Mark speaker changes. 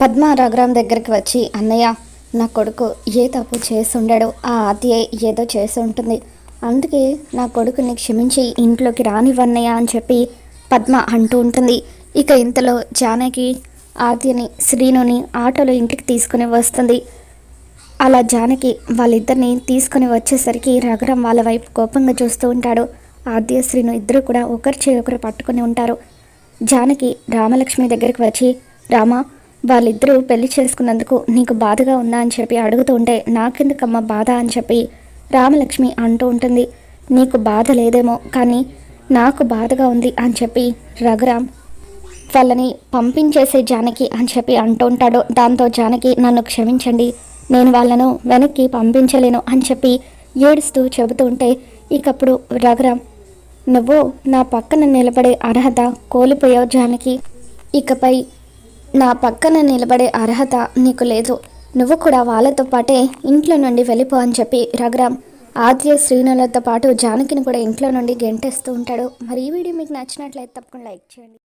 Speaker 1: పద్మ రఘురామ్ దగ్గరికి వచ్చి అన్నయ్య నా కొడుకు ఏ తప్పు చేసి ఆ ఆద్య ఏదో చేసి ఉంటుంది అందుకే నా కొడుకుని క్షమించి ఇంట్లోకి రానివ్వన్నయ్య అని చెప్పి పద్మ అంటూ ఉంటుంది. ఇక ఇంతలో జానకి ఆద్యని శ్రీనుని ఆటోలో ఇంటికి తీసుకుని వస్తుంది. అలా జానకి వాళ్ళిద్దరిని తీసుకుని వచ్చేసరికి రఘురామ్ వాళ్ళ వైపు కోపంగా చూస్తూ ఉంటాడు. ఆద్య శ్రీను ఇద్దరు కూడా ఒకరి చేయి ఒకరు పట్టుకుని ఉంటారు. జానకి రామలక్ష్మి దగ్గరికి వచ్చి రామ వాళ్ళిద్దరూ పెళ్ళి చేసుకున్నందుకు నీకు బాధగా ఉందా అని చెప్పి అడుగుతూ ఉంటే బాధ? అని చెప్పి రామలక్ష్మి అంటూ ఉంటుంది. నీకు బాధ లేదేమో కానీ నాకు బాధగా ఉంది అని చెప్పి రఘురామ్ వాళ్ళని పంపించేసే జానకి అని చెప్పి అంటూ ఉంటాడు. దాంతో జానకి నన్ను క్షమించండి నేను వాళ్ళను వెనక్కి పంపించలేను అని చెప్పి ఏడుస్తూ చెబుతూ ఉంటే ఇకప్పుడు రఘురామ్ నువ్వు నా పక్కన నిలబడే అర్హత కోల్పోయావు జానకి. ఇకపై నా పక్కన నిలబడే అర్హత నీకు లేదు. నువ్వు కూడా వాళ్ళతో పాటే ఇంట్లో నుండి వెళ్ళిపో అని చెప్పి రఘురామ్ ఆద్య శ్రీనులతో పాటు జానకిని కూడా ఇంట్లో నుండి గెంటేస్తూ ఉంటాడు. మరి ఈ వీడియో మీకు నచ్చినట్లయితే తప్పకుండా లైక్ చేయండి.